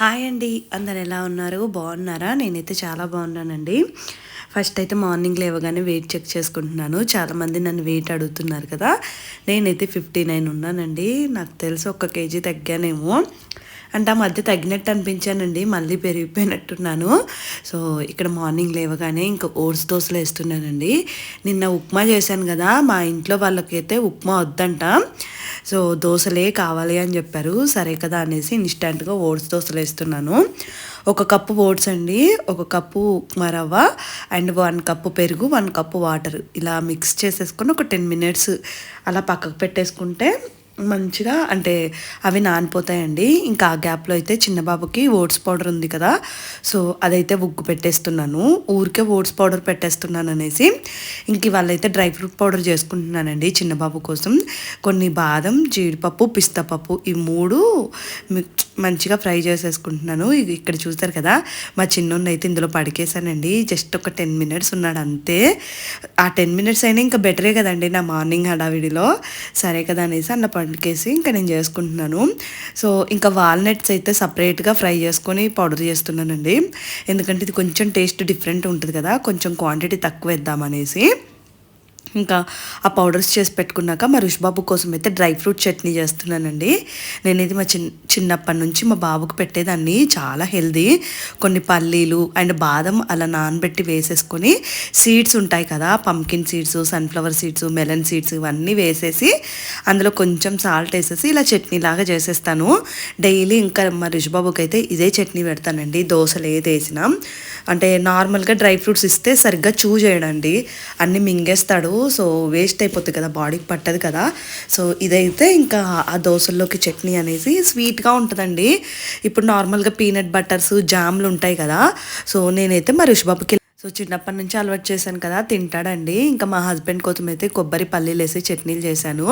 Hi అండి. అందరు ఎలా ఉన్నారు? బాగున్నారా? నేనైతే చాలా బాగున్నానండి. ఫస్ట్ అయితే మార్నింగ్ లేవగానే వెయిట్ చెక్ చేసుకుంటున్నాను. చాలామంది నన్ను వెయిట్ అడుగుతున్నారు కదా. నేనైతే ఫిఫ్టీ నైన్ ఉన్నానండి. నాకు తెలిసి ఒక కేజీ తగ్గానేమో. అంటే ఆ మధ్య తగ్గినట్టు అనిపించానండి మళ్ళీ పెరిగిపోయినట్టున్నాను. సో ఇక్కడ మార్నింగ్ లేవగానే ఇంకా ఓట్స్ దోశలు వేస్తున్నానండి. నిన్న ఉప్మా చేశాను కదా మా ఇంట్లో వాళ్ళకైతే ఉప్మా వద్దంట. సో దోశలే కావాలి అని చెప్పారు. సరే కదా అనేసి ఇన్స్టెంట్గా ఓట్స్ దోశలు వేస్తున్నాను. ఒక కప్పు ఓట్స్ అండి ఒక కప్పు ఉప్మా రవ్వ అండ్ వన్ కప్పు పెరుగు వన్ కప్పు వాటర్. ఇలా మిక్స్ చేసేసుకొని ఒక టెన్ మినిట్స్ అలా పక్కకు పెట్టేసుకుంటే మంచిగా అంటే అవి నానిపోతాయండి. ఇంకా ఆ గ్యాప్లో అయితే చిన్న బాబుకి ఓట్స్ పౌడర్ ఉంది కదా. సో అదైతే ఉగ్గు పెట్టేస్తున్నాను. ఊరికే ఓట్స్ పౌడర్ పెట్టేస్తున్నాను అనేసి. ఇంక వాళ్ళైతే డ్రై ఫ్రూట్ పౌడర్ చేసుకుంటున్నానండి చిన్న బాబు కోసం. కొన్ని బాదం జీడిపప్పు పిస్తా పప్పు ఈ మూడు మంచిగా ఫ్రై చేసేసుకుంటున్నాను. ఇక్కడ చూస్తారు కదా మా చిన్నోడిని అయితే ఇందులో పడికేసానండి జస్ట్ ఒక టెన్ మినిట్స్ ఉన్నాడు అంతే. ఆ టెన్ మినిట్స్ అయినా ఇంకా బెటరే కదండి నా మార్నింగ్ హడావిడిలో. సరే కదా అనేసి అన్న పడికేసి ఇంకా నేను చేసుకుంటున్నాను. సో ఇంకా వాల్నట్స్ అయితే సపరేట్గా ఫ్రై చేసుకొని పౌడర్ చేస్తున్నానండి. ఎందుకంటే ఇది కొంచెం టేస్ట్ డిఫరెంట్ ఉంటుంది కదా కొంచెం క్వాంటిటీ తక్కువ వేద్దామనేసి. ఇంకా ఆ పౌడర్స్ చేసి పెట్టుకున్నాక మా రుషిబాబు కోసం అయితే డ్రై ఫ్రూట్ చట్నీ చేస్తున్నానండి. నేను ఇది మా చిన్న చిన్నప్పటి నుంచి మా బాబుకు పెట్టేదాన్ని. చాలా హెల్దీ. కొన్ని పల్లీలు అండ్ బాదం అలా నానబెట్టి వేసేసుకొని సీడ్స్ ఉంటాయి కదా pumpkin seeds sunflower seeds melon seeds ఇవన్నీ వేసేసి అందులో కొంచెం సాల్ట్ వేసేసి ఇలా చట్నీ లాగా చేసేస్తాను. డైలీ ఇంకా మా రుషిబాబుకి అయితే ఇదే చట్నీ పెడతానండి. దోశలు ఏది వేసినా. అంటే నార్మల్గా డ్రై ఫ్రూట్స్ ఇస్తే సరిగ్గా చూ చేయడండి అన్నీ మింగేస్తాడు. సో వేస్ట్ అయిపోతుంది కదా బాడీకి పట్టదు కదా. సో ఇదైతే ఇంకా ఆ దోశల్లోకి చట్నీ అనేసి స్వీట్గా ఉంటుందండి. ఇప్పుడు నార్మల్గా పీనట్ బటర్స్ జామ్లు ఉంటాయి కదా. సో నేనైతే మా రుషిబాబుకి సో చిన్నప్పటి నుంచి అలవాటు చేశాను కదా తింటాడండి. ఇంకా మా హస్బెండ్ కోసం అయితే కొబ్బరి పల్లీలు వేసి చట్నీలు చేశాను.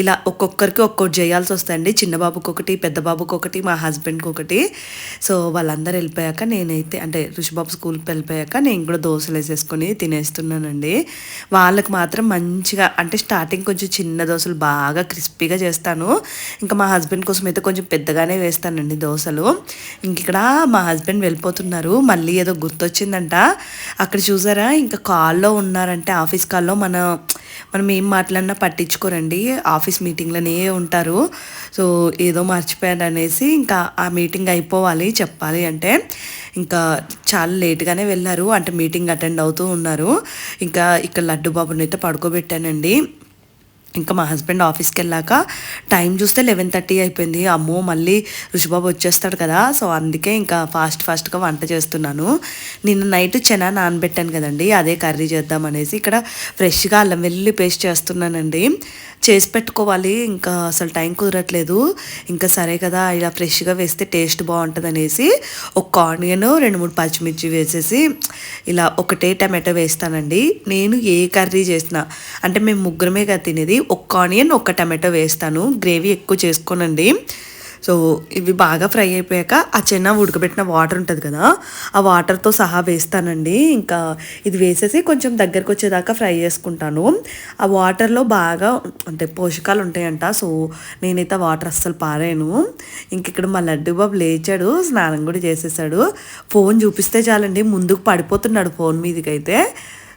ఇలా ఒక్కొక్కరికి ఒక్కొక్కటి చేయాల్సి వస్తాయండి చిన్నబాబుకి ఒకటి పెద్ద బాబుకి ఒకటి మా హస్బెండ్కి ఒకటి. సో వాళ్ళందరూ వెళ్ళిపోయాక నేనైతే అంటే ఋషిబాబు స్కూల్కి వెళ్ళిపోయాక నేను కూడా దోశలు వేసేసుకొని తినేస్తున్నానండి. వాళ్ళకి మాత్రం మంచిగా అంటే స్టార్టింగ్ కొంచెం చిన్న దోశలు బాగా క్రిస్పీగా చేస్తాను. ఇంకా మా హస్బెండ్ కోసం అయితే కొంచెం పెద్దగానే వేస్తానండి దోశలు. ఇంక ఇక్కడ మా హస్బెండ్ వెళ్ళిపోతున్నారు. మళ్ళీ ఏదో గుర్తొచ్చిందంట. అక్కడ చూసారా? ఇంకా కాల్లో ఉన్నారంటే ఆఫీస్ కాల్లో మన మనం ఏం మాట్లాడినా పట్టించుకోరండి. ఆఫీస్ మీటింగ్లోనే ఉంటారు. సో ఏదో మర్చిపోయాడు అనేసి ఇంకా ఆ మీటింగ్ అయిపోవాలి చెప్పాలి అంటే. ఇంకా చాలా లేట్గానే వెళ్ళారు. అంటే మీటింగ్ అటెండ్ అవుతూ ఉన్నారు. ఇంకా ఇక్కడ లడ్డు బాబుని అయితే పడుకోబెట్టానండి. ఇంకా మా హస్బెండ్ ఆఫీస్కి వెళ్ళాక టైం చూస్తే లెవెన్ థర్టీ అయిపోయింది. అమ్మో మళ్ళీ రుషిబాబు వచ్చేస్తాడు కదా. సో అందుకే ఇంకా ఫాస్ట్ ఫాస్ట్గా వంట చేస్తున్నాను. నిన్న నైట్ చెనా నానబెట్టాను కదండి. అదే కర్రీ చేద్దామనేసి ఇక్కడ ఫ్రెష్గా అల్లం వెల్లుల్లి పేస్ట్ చేస్తున్నానండి. చేసి పెట్టుకోవాలి. ఇంకా అసలు టైం కుదరట్లేదు. ఇంకా సరే కదా ఇలా ఫ్రెష్గా వేస్తే టేస్ట్ బాగుంటుంది అనేసి ఒక ఆనియన్ రెండు మూడు పచ్చిమిర్చి వేసేసి ఇలా ఒకటే టమాటో వేస్తానండి. నేను ఏ కర్రీ చేసినా అంటే మేము ముగ్గురమే కదా తినేది ఒక్క ఆనియన్ ఒక్క టమాటో వేస్తాను. గ్రేవీ ఎక్కువ చేసుకోనండి. సో ఇవి బాగా ఫ్రై అయిపోయాక ఆ చిన్న ఉడకబెట్టిన వాటర్ ఉంటుంది కదా ఆ వాటర్తో సహా వేస్తానండి. ఇంకా ఇది వేసేసి కొంచెం దగ్గరకు వచ్చేదాకా ఫ్రై చేసుకుంటాను. ఆ వాటర్లో బాగా అంటే పోషకాలు ఉంటాయంట. సో నేనైతే ఆ వాటర్ అస్సలు పారాను ఇంక ఇక్కడ మా లడ్డు బాబు లేచాడు స్నానం కూడా చేసేసాడు. ఫోన్ చూపిస్తే చాలండి ముందుకు పడిపోతున్నాడు ఫోన్ మీదకైతే.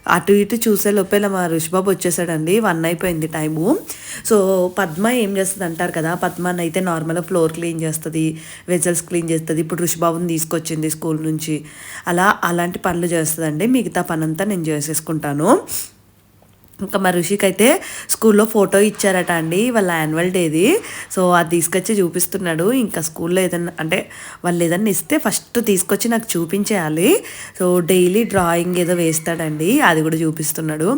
అటు ఇటు చూసే లోపల మా రుషిబాబు వచ్చేసాడండి. వన్ అయిపోయింది టైము సో పద్మ ఏం చేస్తుంది అంటారు కదా పద్మ అయితే నార్మల్గా ఫ్లోర్ క్లీన్ చేస్తుంది వెజల్స్ క్లీన్ చేస్తుంది. ఇప్పుడు రుషిబాబుని తీసుకొచ్చింది స్కూల్ నుంచి. అలా అలాంటి పనులు చేస్తుందండి. మిగతా పనంతా నేను చేసేసుకుంటాను. ఇంకా మా ఋషికి అయితే స్కూల్లో ఫోటో ఇచ్చారట అండి వాళ్ళ యాన్యువల్ డేది సో అది తీసుకొచ్చి చూపిస్తున్నాడు. ఇంకా స్కూల్లో ఏదన్నా అంటే వాళ్ళు ఏదన్నా ఇస్తే ఫస్ట్ తీసుకొచ్చి నాకు చూపించేయాలి. సో డైలీ డ్రాయింగ్ ఏదో వేస్తాడండి అది కూడా చూపిస్తున్నాడు.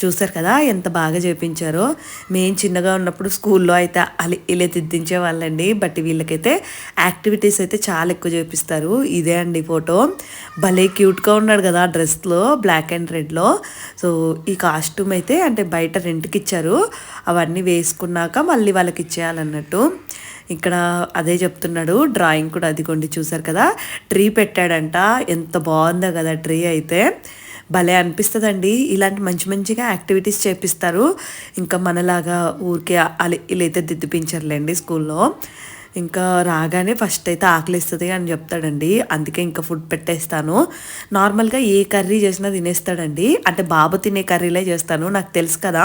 చూస్తారు కదా ఎంత బాగా చేపించారో. మేము చిన్నగా ఉన్నప్పుడు స్కూల్లో అయితే అలి ఇలా దిద్దించే వాళ్ళండి. బట్ వీళ్ళకైతే యాక్టివిటీస్ అయితే చాలా ఎక్కువ చేపిస్తారు. ఇదే అండి ఫోటో. భలే క్యూట్గా ఉన్నాడు కదా డ్రెస్లో బ్లాక్ అండ్ రెడ్లో. సో ఈ కాస్ట్యూమ్ అయితే అంటే బయట రెంట్కి ఇచ్చారు అవన్నీ వేసుకున్నాక మళ్ళీ వాళ్ళకి ఇచ్చేయాలన్నట్టు ఇక్కడ అదే చెప్తున్నాడు. డ్రాయింగ్ కూడా అదిగోండి చూసారు కదా. ట్రీ పెట్టాడంట. ఎంత బాగుందో కదా ట్రీ అయితే. భలే అనిపిస్తుందండి. ఇలాంటి మంచి మంచిగా యాక్టివిటీస్ చేపిస్తారు. ఇంకా మనలాగా ఊరికే ఇలా అయితే దిద్దిపించర్లేండి స్కూల్లో. ఇంకా రాగానే ఫస్ట్ అయితే ఆకలిస్తుంది అని చెప్తాడండి. అందుకే ఇంకా ఫుడ్ పెట్టేస్తాను. నార్మల్గా ఏ కర్రీ చేసినా తినేస్తాడండి. అంటే బాబు తినే కర్రీలే చేస్తాను నాకు తెలుసు కదా.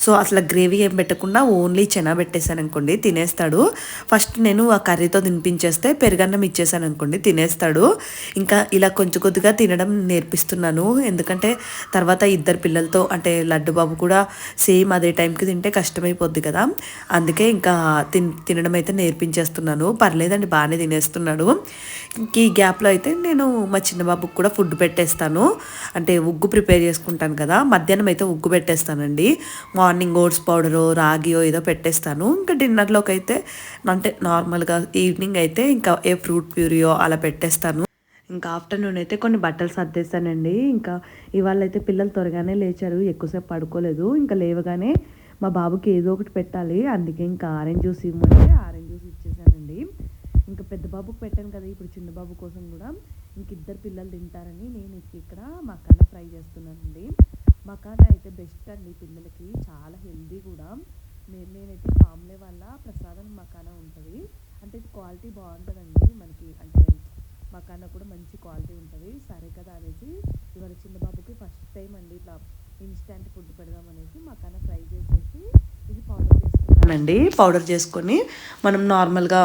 సో అసలు గ్రేవీ ఏం పెట్టకుండా ఓన్లీ చెనా పెట్టేశాను అనుకోండి తినేస్తాడు. ఫస్ట్ నేను ఆ కర్రీతో తినిపించేస్తే పెరుగన్నం ఇచ్చేసాను అనుకోండి తినేస్తాడు. ఇంకా ఇలా కొంచెం కొద్దిగా తినడం నేర్పిస్తున్నాను. ఎందుకంటే తర్వాత ఇద్దరు పిల్లలతో అంటే లడ్డు బాబు కూడా సేమ్ అదే టైంకి తింటే కష్టమైపోద్ది కదా. అందుకే ఇంకా తిన్ తినడం అయితే చేస్తున్నాను. పర్లేదండి బాగానే తినేస్తున్నాడు. ఇంక ఈ గ్యాప్లో అయితే నేను మా చిన్న బాబుకి కూడా ఫుడ్ పెట్టేస్తాను. అంటే ఉగ్గు ప్రిపేర్ చేసుకుంటాను కదా మధ్యాహ్నం అయితే ఉగ్గు పెట్టేస్తానండి. మార్నింగ్ ఓట్స్ పౌడరు రాగియో ఏదో పెట్టేస్తాను. ఇంకా డిన్నర్లోకి అయితే అంటే నార్మల్గా ఈవినింగ్ అయితే ఇంకా ఏ ఫ్రూట్ ప్యూరియో అలా పెట్టేస్తాను. ఇంకా ఆఫ్టర్నూన్ అయితే కొన్ని బట్టలు సర్దేశానండి ఇంకా ఇవాళ అయితే పిల్లలు త్వరగానే లేచారు ఎక్కువసేపు పడుకోలేదు. ఇంకా లేవగానే మా బాబుకి ఏదో ఒకటి పెట్టాలి. అందుకే ఇంకా ఆరెంజ్ జ్యూస్ ఇవ్వమంటే ఆరెంజ్ జ్యూస్ ఇంకా పెద్ద బాబుకి పెట్టాను కదా ఇప్పుడు చిన్న బాబు కోసం కూడా. ఇంక ఇద్దరు పిల్లలు తింటారని నేను ఇక్కడ మకాన ఫ్రై చేస్తున్నానండి. మకాన అయితే బెస్ట్ అండి పిల్లలకి చాలా హెల్దీ కూడా. నేను నేనైతే ఫామ్లే వల్ల ప్రసాదం మకాన ఉంటుంది. అంటే ఇది క్వాలిటీ బాగుంటుందండి మనకి. అంటే మకాన కూడా మంచి క్వాలిటీ ఉంటుంది. సరే కదా అనేసి ఇవాళ చిన్న బాబుకి ఫస్ట్ టైం అండి ఇట్లా ఇన్స్టెంట్ ఫుడ్ పెడదాం అనేసి మకాన ఫ్రై చేసేసి ఇది పౌడర్ చేసుకున్నానండి పౌడర్ చేసుకొని మనం నార్మల్గా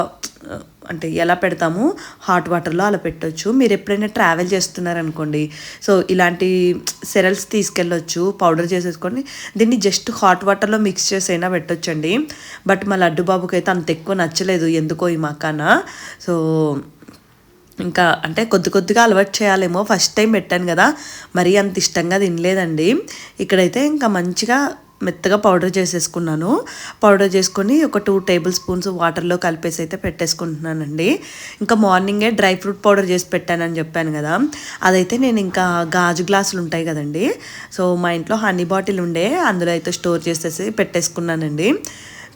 అంటే ఎలా పెడతాము? హాట్ వాటర్లో అలా పెట్టొచ్చు. మీరు ఎప్పుడైనా ట్రావెల్ చేస్తున్నారనుకోండి. సో ఇలాంటి సెరల్స్ తీసుకెళ్ళొచ్చు పౌడర్ చేసేసుకొని దీన్ని జస్ట్ హాట్ వాటర్లో మిక్స్ చేసి అయినా పెట్టొచ్చండి. బట్ మా లడ్డు బాబుకి అయితే అంత ఎక్కువ నచ్చలేదు. ఎందుకో ఈ మకాన. సో ఇంకా అంటే కొద్ది కొద్దిగా అలవాటు చేయాలేమో. ఫస్ట్ టైం పెట్టాను కదా. మరీ అంత ఇష్టంగా తినలేదండి. ఇక్కడైతే ఇంకా మంచిగా మెత్తగా పౌడర్ చేసేసుకున్నాను. పౌడర్ చేసుకొని ఒక టూ టేబుల్ స్పూన్స్ వాటర్లో కలిపేసి అయితే పెట్టేసుకుంటున్నానండి. ఇంకా మార్నింగే డ్రై ఫ్రూట్ పౌడర్ చేసి పెట్టానని చెప్పాను కదా. అదైతే నేను ఇంకా గాజు గ్లాసులు ఉంటాయి కదండి. సో మా ఇంట్లో హనీ బాటిల్ ఉండే అందులో అయితే స్టోర్ చేసేసి పెట్టేసుకున్నానండి.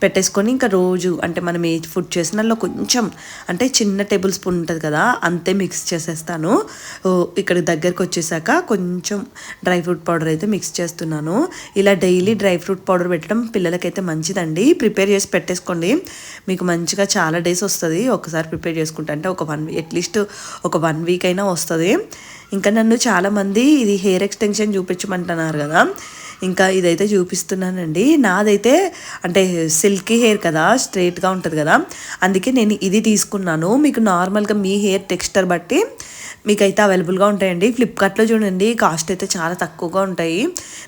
పెట్టేసుకొని ఇంకా రోజు అంటే మనం ఏ ఫుడ్ చేసినలో కొంచెం అంటే చిన్న టేబుల్ స్పూన్ ఉంటుంది కదా అంతే మిక్స్ చేసేస్తాను. ఇక్కడ దగ్గరకు వచ్చేసాక కొంచెం డ్రై ఫ్రూట్ పౌడర్ అయితే మిక్స్ చేస్తున్నాను. ఇలా డైలీ డ్రై ఫ్రూట్ పౌడర్ పెట్టడం పిల్లలకైతే మంచిదండి. ప్రిపేర్ చేసి పెట్టేసుకోండి. మీకు మంచిగా చాలా డేస్ వస్తుంది. ఒకసారి ప్రిపేర్ చేసుకుంటే అంటే ఒక వన్ అట్లీస్ట్ ఒక వన్ వీక్ అయినా వస్తుంది. ఇంకా నన్ను చాలామంది ఇది హెయిర్ ఎక్స్టెన్షన్ చూపించమంటున్నారు కదా. ఇంకా ఇదైతే చూపిస్తున్నానండి. నాదైతే అంటే సిల్కీ హెయిర్ కదా స్ట్రైట్గా ఉంటుంది కదా. అందుకే నేను ఇది తీసుకున్నాను. మీకు నార్మల్గా మీ హెయిర్ టెక్స్చర్ బట్టి మీకైతే అవైలబుల్గా ఉంటాయండి. ఫ్లిప్కార్ట్లో చూడండి కాస్ట్ అయితే చాలా తక్కువగా ఉంటాయి.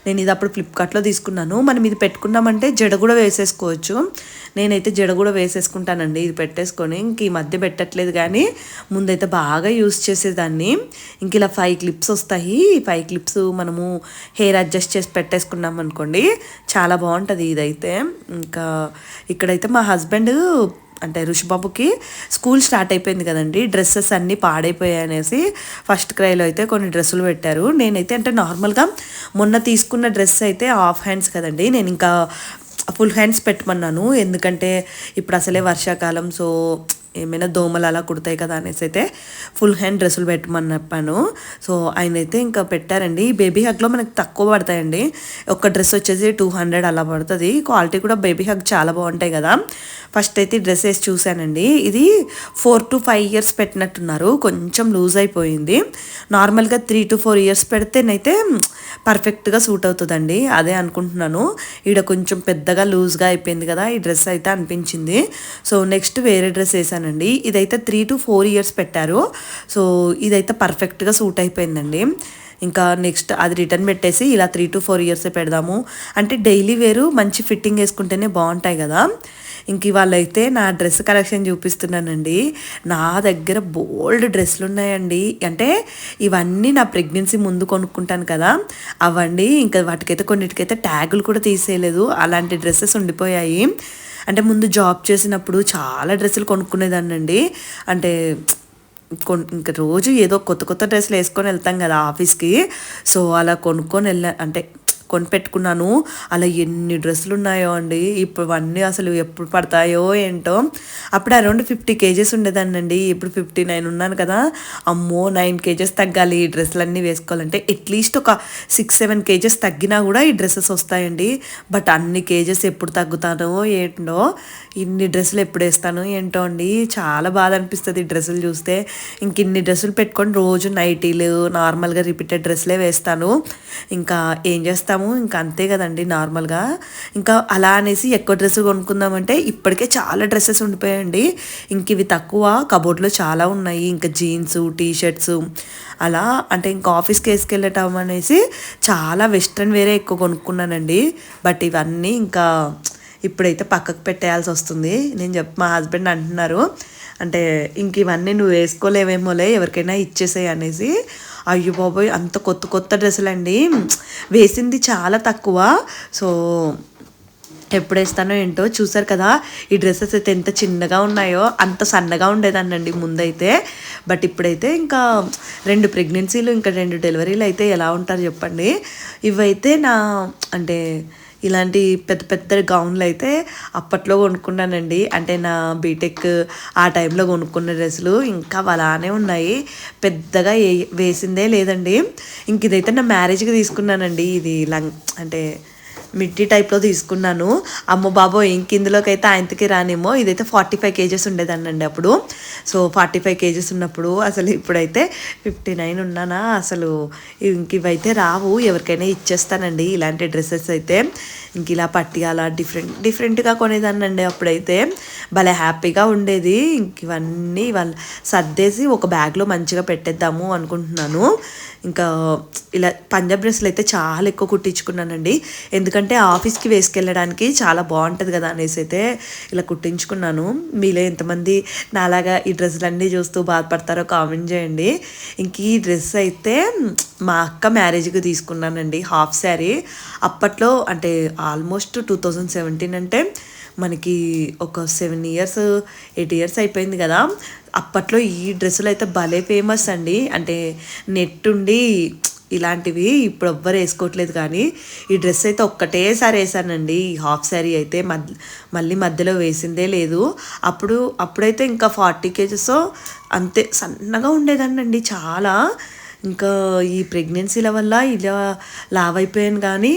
నేను ఇది అప్పుడు ఫ్లిప్కార్ట్లో తీసుకున్నాను. మనం ఇది పెట్టుకున్నామంటే జడ కూడా వేసేసుకోవచ్చు. నేనైతే జడ కూడా వేసేసుకుంటానండి. ఇది పెట్టేసుకొని ఇంక ఈ మధ్య పెట్టట్లేదు కానీ ముందైతే బాగా యూస్ చేసేదాన్ని. ఇంక ఇలా ఫైవ్ క్లిప్స్ వస్తాయి. ఫైవ్ క్లిప్స్ మనము హెయిర్ అడ్జస్ట్ చేసి పెట్టేసుకున్నాం అనుకోండి చాలా బాగుంటుంది ఇదైతే. ఇంకా ఇక్కడైతే మా హస్బెండ్ అంటే ఋషిబాబుకి స్కూల్ స్టార్ట్ అయిపోయింది కదండి. డ్రెస్సెస్ అన్నీ పాడైపోయాయి అనేసి ఫస్ట్ క్రైలో అయితే కొన్ని డ్రెస్సులు పెట్టారు. నేనైతే అంటే నార్మల్గా మొన్న తీసుకున్న డ్రెస్ అయితే హాఫ్ హ్యాండ్స్ కదండి. నేను ఇంకా ఫుల్ హ్యాండ్స్ పెట్టమన్నాను. ఎందుకంటే ఇప్పుడు అసలే వర్షాకాలం సో ఏమైనా దోమలు అలా కుడతాయి కదా అనేసి అయితే ఫుల్ హ్యాండ్ డ్రెస్సులు పెట్టమని చెప్పాను. సో ఆయన అయితే ఇంకా పెట్టారండి. బేబీ హగ్లో మనకు తక్కువ పడతాయండి. ఒక డ్రెస్ వచ్చేసి టూ హండ్రెడ్ అలా పడుతుంది. క్వాలిటీ కూడా బేబీ హగ్ చాలా బాగుంటాయి కదా. ఫస్ట్ అయితే డ్రెస్ వేసి చూశానండి. ఇది ఫోర్ టు ఫైవ్ ఇయర్స్ పెట్టినట్టున్నారు. కొంచెం లూజ్ అయిపోయింది. నార్మల్గా త్రీ టు ఫోర్ ఇయర్స్ పెడితేనైతే పర్ఫెక్ట్గా సూట్ అవుతుందండి. అదే అనుకుంటున్నాను. ఈడ కొంచెం పెద్దగా లూజ్గా అయిపోయింది కదా ఈ డ్రెస్ అయితే అనిపించింది. సో నెక్స్ట్ వేరే డ్రెస్ వేసానండి. ఇదైతే త్రీ టు ఫోర్ ఇయర్స్ పెట్టారు. సో ఇదైతే పర్ఫెక్ట్గా సూట్ అయిపోయిందండి. ఇంకా నెక్స్ట్ అది రిటర్న్ పెట్టేసి ఇలా త్రీ టు ఫోర్ ఇయర్సే పెడదాము. అంటే డైలీ వేరు మంచి ఫిట్టింగ్ వేసుకుంటేనే బాగుంటాయి కదా. ఇంక ఇవాళ అయితే నా డ్రెస్ కలెక్షన్ చూపిస్తున్నానండి. నా దగ్గర బోల్డ్ డ్రెస్సులు ఉన్నాయండి అంటే ఇవన్నీ నా ప్రెగ్నెన్సీ ముందు కొనుక్కుంటాను కదా. అవండి ఇంకా వాటికైతే కొన్నిటికైతే ట్యాగులు కూడా తీసేయలేదు. అలాంటి డ్రెస్సెస్ ఉండిపోయాయి. అంటే ముందు జాబ్ చేసినప్పుడు చాలా డ్రెస్సులు కొనుక్కునేదాన్నండి. అంటే ఇంకా రోజు ఏదో కొత్త కొత్త డ్రెస్సులు వేసుకొని వెళ్తాం కదా ఆఫీస్కి. సో అలా కొనుక్కొని వెళ్ళా అంటే కొని పెట్టుకున్నాను అలా ఎన్ని డ్రెస్సులు ఉన్నాయో అండి. ఇప్పుడు అన్నీ అసలు ఎప్పుడు పడతాయో ఏంటో. అప్పుడు అరౌండ్ ఫిఫ్టీ కేజెస్ ఉండేదాన్నండి. ఇప్పుడు ఫిఫ్టీ నైన్ ఉన్నాను కదా. అమ్మో నైన్ కేజెస్ తగ్గాలి. ఈ డ్రెస్సులన్నీ వేసుకోవాలంటే అట్లీస్ట్ ఒక సిక్స్ సెవెన్ కేజెస్ తగ్గినా కూడా ఈ డ్రెస్సెస్ వస్తాయండి. బట్ అన్ని కేజెస్ ఎప్పుడు తగ్గుతానో ఏంటో ఇన్ని డ్రెస్సులు ఎప్పుడు వేస్తాను ఏంటో అండి. చాలా బాధ అనిపిస్తుంది ఈ డ్రెస్సులు చూస్తే. ఇంక ఇన్ని డ్రెస్సులు పెట్టుకొని రోజు నైటీలు నార్మల్గా రిపీటెడ్ డ్రెస్లే వేస్తాను. ఇంకా ఏం చేస్తాము ఇంకా అంతే కదండి నార్మల్గా. ఇంకా అలా అనేసి ఎక్కువ డ్రెస్ కొనుక్కుందామంటే ఇప్పటికే చాలా డ్రెస్సెస్ ఉండిపోయాయండి. ఇంక ఇవి తక్కువ కబోర్డ్లో చాలా ఉన్నాయి. ఇంకా జీన్స్ టీ షర్ట్స్ అలా అంటే ఇంకా ఆఫీస్కి వేసుకెళ్ళటం అనేసి చాలా వెస్ట్రన్ వేరే ఎక్కువ కొనుక్కున్నానండి. బట్ ఇవన్నీ ఇంకా ఇప్పుడైతే పక్కకు పెట్టేయాల్సి వస్తుంది. నేను చెప్ మా హస్బెండ్ అంటున్నారు. అంటే ఇంక ఇవన్నీ నువ్వు వేసుకోలేవేమోలే ఎవరికైనా ఇచ్చేసాయి అనేసి. అయ్యో బాబోయ్ అంత కొత్త కొత్త డ్రెస్సులు అండి వేసింది చాలా తక్కువ. సో ఎప్పుడు వేస్తానో ఏంటో చూసారు కదా ఈ డ్రెస్సెస్ అయితే ఎంత చిన్నగా ఉన్నాయో అంత సన్నగా ఉండేదాన్నండి ముందైతే. బట్ ఇప్పుడైతే ఇంకా రెండు ప్రెగ్నెన్సీలు ఇంకా రెండు డెలివరీలు అయితే ఎలా ఉంటారు చెప్పండి. ఇవైతే నా అంటే ఇలాంటి పెద్ద పెద్ద గౌన్లు అయితే అప్పట్లో కొనుక్కున్నానండి. అంటే నా బీటెక్ ఆ టైంలో కొనుక్కున్న డ్రెస్సులు ఇంకా అలానే ఉన్నాయి. పెద్దగా వేసిందే లేదండి. ఇంక ఇదైతే నా మ్యారేజ్కి తీసుకున్నానండి. ఇది లంగ్ అంటే మిట్టి టైప్లో తీసుకున్నాను. అమ్మ బాబో ఇంక ఇందులోకి అయితే ఆయనకి రానేమో. ఇదైతే ఫార్టీ ఫైవ్ కేజెస్ ఉండేదాన్నండి అప్పుడు. సో ఫార్టీ ఫైవ్ కేజెస్ ఉన్నప్పుడు అసలు ఇప్పుడైతే ఫిఫ్టీ నైన్ ఉన్నానా? అసలు ఇంక ఇవైతే రావు. ఎవరికైనా ఇచ్చేస్తానండి ఇలాంటి డ్రెస్సెస్ అయితే. ఇంక ఇలా పట్టియాల అలా డిఫరెంట్ డిఫరెంట్గా కొనేదానండి అప్పుడైతే. భలే హ్యాపీగా ఉండేది. ఇంక ఇవన్నీ వాళ్ళు సర్దేసి ఒక బ్యాగ్లో మంచిగా పెట్టేద్దాము అనుకుంటున్నాను. ఇంకా ఇలా పంజాబ్ డ్రెస్సులు అయితే చాలా ఎక్కువ కుట్టించుకున్నానండి. ఎందుకంటే ఆఫీస్కి వేసుకెళ్ళడానికి చాలా బాగుంటుంది కదా అనేసి అయితే ఇలా కుట్టించుకున్నాను. మీలో ఎంతమంది నాలాగా ఈ డ్రెస్సులన్నీ చూస్తూ బాధపడతారో కామెంట్ చేయండి. ఇంక ఈ డ్రెస్ అయితే మా అక్క మ్యారేజ్కి తీసుకున్నానండి హాఫ్ శారీ. అప్పట్లో అంటే ఆల్మోస్ట్ టూ థౌజండ్ సెవెంటీన్ అంటే మనకి ఒక సెవెన్ ఇయర్స్ ఎయిట్ ఇయర్స్ అయిపోయింది కదా. అప్పట్లో ఈ డ్రెస్సులు అయితే భలే ఫేమస్ అండి. అంటే నెట్ ఉండి ఇలాంటివి ఇప్పుడు ఎవ్వరు వేసుకోవట్లేదు కానీ ఈ డ్రెస్ అయితే ఒక్కటేసారి వేసానండి. ఈ హాఫ్ శారీ అయితే మద్ మళ్ళీ మధ్యలో వేసిందే లేదు. అప్పుడు అప్పుడైతే ఇంకా ఫార్టీ కేజెస్ అంతే సన్నగా ఉండేదాన్నండి చాలా. ఇంకా ఈ ప్రెగ్నెన్సీల వల్ల ఇలా లావ్ అయిపోయాను కానీ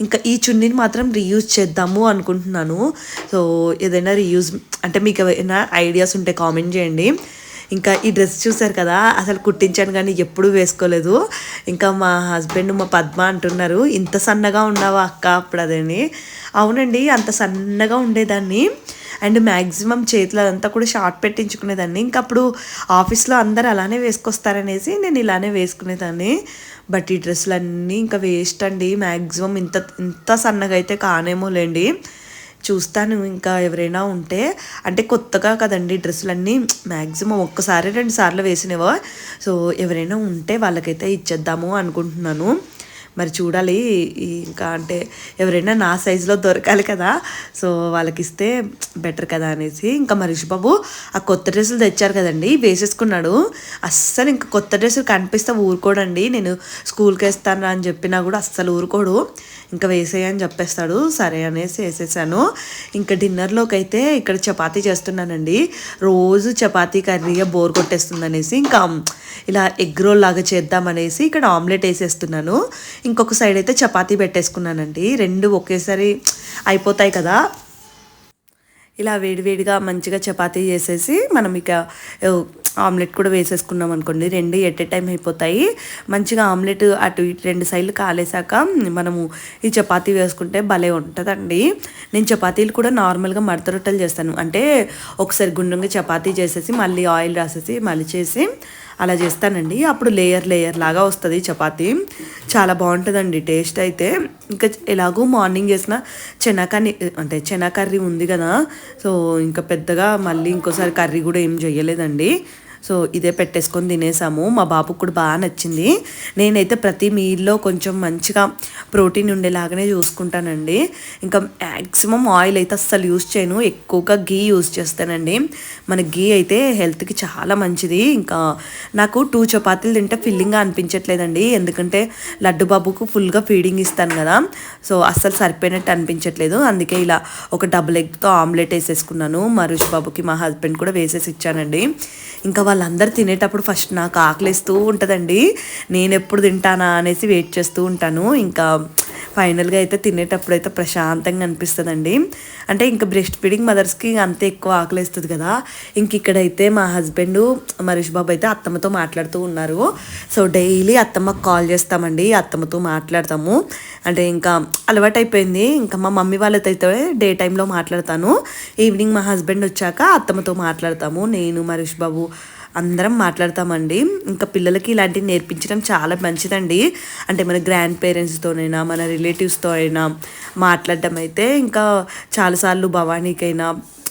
ఇంకా ఈ చున్నీని మాత్రం రీయూజ్ చేద్దాము అనుకుంటున్నాను. సో ఏదైనా రీయూజ్ అంటే మీకు ఏమైనా ఐడియాస్ ఉంటే కామెంట్ చేయండి. ఇంకా ఈ డ్రెస్ చూసారు కదా అసలు కుట్టించాను కానీ ఎప్పుడూ వేసుకోలేదు. ఇంకా మా హస్బెండ్ మా పద్మ అంటున్నారు ఇంత సన్నగా ఉన్నావా అక్క? అప్పుడు అదని అవునండి అంత సన్నగా ఉండేదాన్ని. అండ్ మ్యాక్సిమం చేతులు అదంతా కూడా షార్ట్ పెట్టించుకునేదాన్ని. ఇంకా అప్పుడు ఆఫీస్లో అందరు అలానే వేసుకొస్తారనేసి నేను ఇలానే వేసుకునేదాన్ని. బట్ ఈ డ్రెస్సులు అన్నీ ఇంకా వేస్ట్ అండి. మ్యాక్సిమం ఇంత ఇంత సన్నగా అయితే కానేమోలేండి. చూస్తాను ఇంకా ఎవరైనా ఉంటే. అంటే కొత్తగా కదండి డ్రెస్సులన్నీ. మ్యాక్సిమం ఒక్కసారి రెండు సార్లు వేసినవో. సో ఎవరైనా ఉంటే వాళ్ళకైతే ఇచ్చేద్దాము అనుకుంటున్నాను. మరి చూడాలి. ఇంకా అంటే ఎవరైనా నా సైజులో దొరకాలి కదా. సో వాళ్ళకి ఇస్తే బెటర్ కదా అనేసి. ఇంకా మరీష్ బాబు ఆ కొత్త డ్రెస్సులు తెచ్చారు కదండి. వేసేసుకున్నాడు. అస్సలు ఇంకా కొత్త డ్రెస్సులు కనిపిస్తే ఊరుకోడండి. నేను స్కూల్కి వేస్తాను అని చెప్పినా కూడా అస్సలు ఊరుకోడు. ఇంకా వేసేయని చెప్పేస్తాడు. సరే అనేసి వేసేసాను. ఇంకా డిన్నర్లోకి అయితే ఇక్కడ చపాతీ చేస్తున్నానండి. రోజు చపాతీ కర్రీగా బోర్ కొట్టేస్తుంది అనేసి ఇంకా ఇలా ఎగ్ రోల్ లాగా చేద్దామనేసి ఇక్కడ ఆమ్లెట్ వేసేస్తున్నాను. ఇంకొక సైడ్ అయితే చపాతీ పెట్టేసుకున్నానండి. రెండు ఒకేసారి అయిపోతాయి కదా. ఇలా వేడివేడిగా మంచిగా చపాతీ చేసేసి మనం ఇక ఆమ్లెట్ కూడా వేసేసుకున్నాం అనుకోండి. రెండు ఎట్ ఏ టైం అయిపోతాయి. మంచిగా ఆమ్లెట్ అటు ఇటు రెండు సైడ్లు కాలేసాక మనము ఈ చపాతీ వేసుకుంటే భలే ఉంటుందండి. నేను చపాతీలు కూడా నార్మల్గా మడత రొట్టెలు చేస్తాను. అంటే ఒకసారి గుండ్రంగా చపాతీ చేసేసి మళ్ళీ ఆయిల్ రాసేసి మళ్ళీ చేసి అలా చేస్తానండి. అప్పుడు లేయర్ లేయర్ లాగా వస్తుంది చపాతీ. చాలా బాగుంటుందండి టేస్ట్ అయితే. ఇంకా ఎలాగో మార్నింగ్ చేసిన చెనకర్రీ అంటే చెనా కర్రీ ఉంది కదా. సో ఇంకా పెద్దగా మళ్ళీ ఇంకోసారి కర్రీ కూడా ఏం చేయలేదండి సో ఇదే పెట్టేసుకొని తినేసాము. మా బాబుకు కూడా బాగా నచ్చింది. నేనైతే ప్రతి మీల్లో కొంచెం మంచిగా ప్రోటీన్ ఉండేలాగానే చూసుకుంటానండి. ఇంకా మ్యాక్సిమం ఆయిల్ అయితే అస్సలు యూస్ చేయను. ఎక్కువగా గీ యూస్ చేస్తానండి. మన గీ అయితే హెల్త్కి చాలా మంచిది. ఇంకా నాకు టూ చపాతీలు తింటే ఫిల్లింగ్గా అనిపించట్లేదండి. ఎందుకంటే లడ్డు బాబుకు ఫుల్గా ఫీడింగ్ ఇస్తాను కదా. సో అస్సలు సరిపోయినట్టు అనిపించట్లేదు. అందుకే ఇలా ఒక డబుల్ ఎగ్తో ఆమ్లెట్ వేసేసుకున్నాను. మరుష్ బాబుకి మా హస్బెండ్ కూడా వేసేసి ఇచ్చానండి. ఇంకా వాళ్ళందరూ తినేటప్పుడు ఫస్ట్ నాకు ఆకలిస్తూ ఉంటుందండి. నేను ఎప్పుడు తింటానా అనేసి వెయిట్ చేస్తూ ఉంటాను. ఇంకా ఫైనల్గా అయితే తినేటప్పుడు అయితే ప్రశాంతంగా అనిపిస్తుందండి. అంటే ఇంకా బ్రెస్ట్ ఫీడింగ్ మదర్స్కి అంతే ఎక్కువ ఆకలిస్తుంది కదా. ఇంక ఇక్కడైతే మా హస్బెండ్ మరీష్ బాబు అయితే అత్తమ్మతో మాట్లాడుతూ ఉన్నారు. సో డైలీ అత్తమ్మకు కాల్ చేస్తామండి. అత్తమ్మతో మాట్లాడతాము. అంటే ఇంకా అలవాటైపోయింది. ఇంకా మా మమ్మీ వాళ్ళతో అయితే డే టైంలో మాట్లాడతాను. ఈవినింగ్ మా హస్బెండ్ వచ్చాక అత్తమ్మతో మాట్లాడతాము. నేను మరీష్ బాబు అందరం మాట్లాడతామండి. ఇంకా పిల్లలకి ఇలాంటివి నేర్పించడం చాలా మంచిదండి. అంటే మన గ్రాండ్ పేరెంట్స్తోనైనా మన రిలేటివ్స్తో అయినా మాట్లాడడం అయితే ఇంకా చాలాసార్లు భవానీకైనా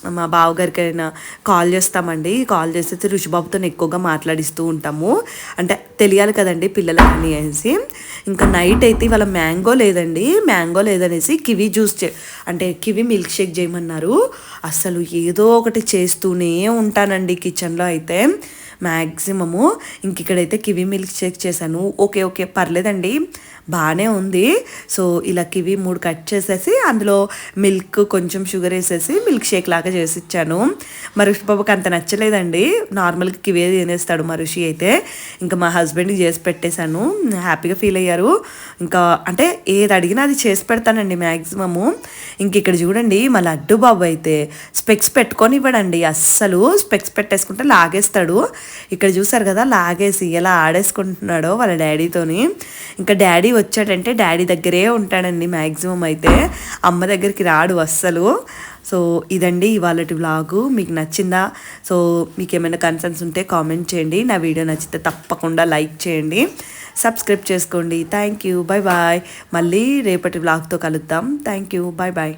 మా బావగారికైనా కాల్ చేస్తామండి. కాల్ చేస్తే రుషిబాబుతో ఎక్కువగా మాట్లాడిస్తూ ఉంటాము. అంటే తెలియాలి కదండి పిల్లలకి అనేసి. ఇంకా నైట్ అయితే ఇవాళ మ్యాంగో లేదండి. మ్యాంగో లేదనేసి కివీ జ్యూస్ చే అంటే కివీ మిల్క్ షేక్ చేయమన్నారు. అసలు ఏదో ఒకటి చేస్తూనే ఉంటానండి కిచెన్లో అయితే. మ్యాక్సిమము ఇంక ఇక్కడైతే కివీ మిల్క్ షేక్ చేశాను. ఓకే ఓకే పర్లేదండి. బాగానే ఉంది. సో ఇలా కివీ మూడు కట్ చేసేసి అందులో మిల్క్ కొంచెం షుగర్ వేసేసి మిల్క్ షేక్ లాగా చేసి ఇచ్చాను మరుషి బాబుకి అంత నచ్చలేదండి. నార్మల్గా కివే తినేస్తాడు మరుషి అయితే. ఇంకా మా హస్బెండ్కి చేసి పెట్టేశాను. హ్యాపీగా ఫీల్ అయ్యారు. ఇంకా అంటే ఏది అడిగినా అది చేసి పెడతానండి మ్యాక్సిమము ఇంక ఇక్కడ చూడండి మా లడ్డు బాబు అయితే స్పెక్స్ పెట్టుకొని ఇవ్వడండి. అస్సలు స్పెక్స్ పెట్టేసుకుంటే లాగేస్తాడు. ఇక్కడ చూసారు కదా లాగేసి ఎలా ఆడేసుకుంటున్నాడో వాళ్ళ డాడీతోని. ఇంకా డాడీ వచ్చాడంటే డాడీ దగ్గరే ఉంటాడండి మ్యాక్సిమం అయితే. అమ్మ దగ్గరికి రాడు అస్సలు. సో ఇదండి ఇవాళ వ్లాగు. మీకు నచ్చిందా? సో మీకు ఏమైనా కన్సర్న్స్ ఉంటే కామెంట్ చేయండి. నా వీడియో నచ్చితే తప్పకుండా లైక్ చేయండి. సబ్స్క్రైబ్ చేసుకోండి. Thank you. Bye bye. మళ్ళీ రేపటి వ్లాగ్తో కలుద్దాం. Thank you. Bye bye.